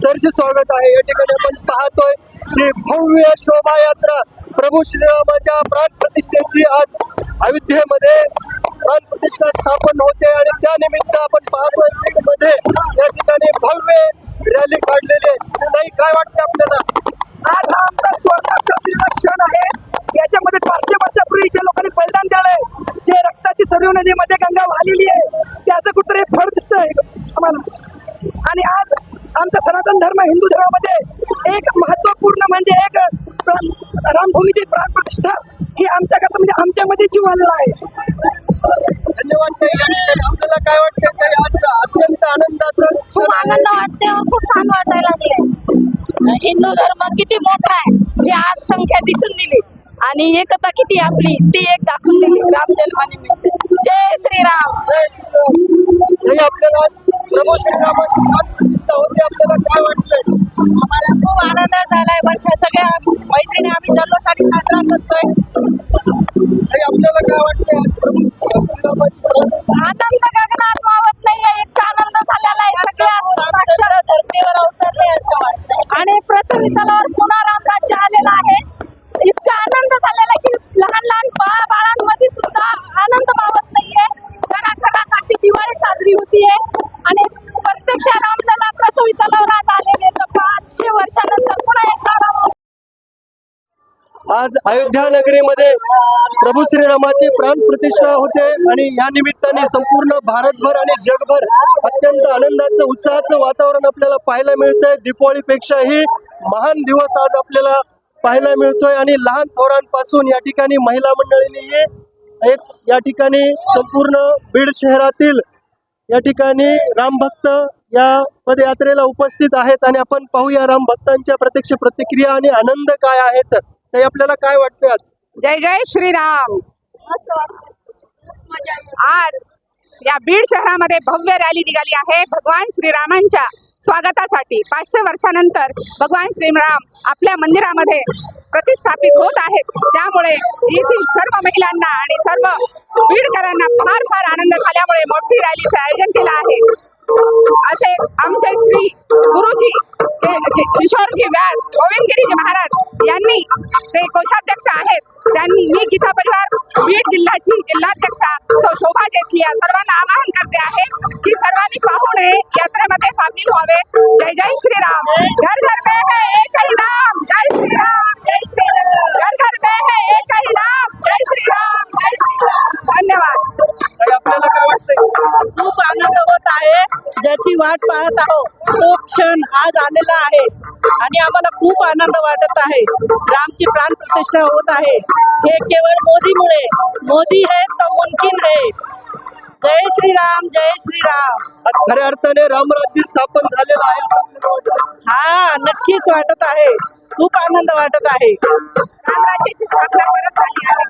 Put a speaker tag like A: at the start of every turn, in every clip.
A: सरसे स्वागत आहे. या ठिकाणी आपण पाहतोय की भव्य शोभायात्रा प्रभू श्रीरामाच्या प्राण प्रतिष्ठेची आज अयोध्येमध्ये प्राण प्रतिष्ठा स्थापन होते आणि त्यानिमित्त आपण पाहतोयमध्ये या ठिकाणी भव्य रॅली काढलेली आहे. नाही काय वाटतं आपल्याला?
B: आज हा आमचा स्वर्णाचा क्षण आहे. याच्यामध्ये पाचशे वर्षापूर्वी ज्या लोकांनी बलिदान आहे जे रक्ताची सरयू नदीमध्ये गंगा वाहिलेली आहे त्याचं कुठतरी फळ दिसतंय आम्हाला आणि आज आमचा सनातन धर्म हिंदू धर्मामध्ये एक महत्त्वपूर्ण म्हणजे एक रामभूमीची प्राण प्रतिष्ठा ही आमच्याकरता म्हणजे आमच्यामध्ये जीव आलेला आहे.
A: धन्यवाद आपल्याला काय वाटतं आज अत्यंत आनंदाचं
C: खूप आनंद वाटते खूप छान वाटायला लागले हिंदू धर्म किती मोठा आहे ही आज संख्या दिसून दिली. आणि एकता किती आपली ती एक दाखवून दिली. राम जन्मानिमित्त. जय श्रीराम.
A: ताई आपल्याला प्रभू श्रीरामाची होते. आपल्याला काय वाटतंय?
C: आम्हाला खूप आनंद झालाय. वर्षा सगळ्या मैत्रिणी आम्ही जल्लोषाने साजरा करतोय.
A: ताई आपल्याला काय वाटतंय आज प्रभू श्रीरामाची प्राण
C: आनंद आज
A: अयोध्या नगरीमध्ये प्रभू श्रीरामाची प्राण प्रतिष्ठा होते आणि या निमित्ताने संपूर्ण भारतभर आणि जगभर अत्यंत आनंदाचं उत्साहाचं वातावरण आपल्याला पाहायला मिळतंय. दीपावलीपेक्षाही महान दिवस आज आपल्याला पाहायला मिळतोय आणि लहान थोरांपासून या ठिकाणी महिला मंडळींनीही एक या ठिकाणी संपूर्ण बीड शहरातील या ठिकाणी रामभक्त या पदयात्रेला उपस्थित आहेत आणि आपण पाहूया रामभक्तांच्या प्रत्यक्ष प्रतिक्रिया आणि आनंद काय आहेत. ते आपल्याला काय वाटतं आज?
B: जय जय श्रीराम. आज या बीड शहरामध्ये भव्य रॅली निघाली आहे. भगवान श्रीरामांच्या स्वागतासाठी पाचशे वर्षानंतर भगवान श्रीराम आपल्या मंदिरामध्ये प्रतिष्ठापित होत आहेत. त्यामुळे येथील सर्व महिलांना आणि सर्व बीडकरांना फार फार आनंद झाल्यामुळे मोठी रॅलीचे आयोजन केलं आहे. असे आमचे श्री गुरुजी किशोरजी व्यास गोविंदगिरीजी महाराज यांनी ते कोषाध्यक्ष आहेत. त्यांनी मी गीता परिवार, बीड जिल्ह्याची जिल्हाध्यक्षा शोभा जेतली या सर्वांना आवाहन करते आहे की सर्वांनी पाहुणे यात्रेमध्ये सामील व्हावे. जय जय श्रीराम. घर
C: वाट पाहत आहोत. तो क्षण आज आलेला आहे आणि आम्हाला खूप आनंद वाटत आहे. रामची प्राण प्रतिष्ठा होत आहे. हे केवळ मोदीमुळे. मोदी है तो मुमकिन है जय श्रीराम जय श्रीराम.
A: आज खऱ्या अर्थाने रामराज्य स्थापन झालेलं आहे असं आपल्याला वाटतं.
C: हा नक्कीच वाटत आहे. खूप आनंद वाटत आहे.
B: रामराज्याची स्थापना परत झाली आहे.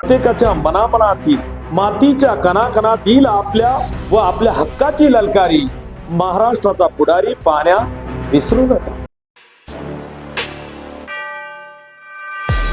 D: प्रत्येकाच्या मनामनातील मातीच्या कणाकणातील आपल्या व आपल्या हक्काची ललकारी. महाराष्ट्राचा पुढारी पाहण्यास विसरू नका.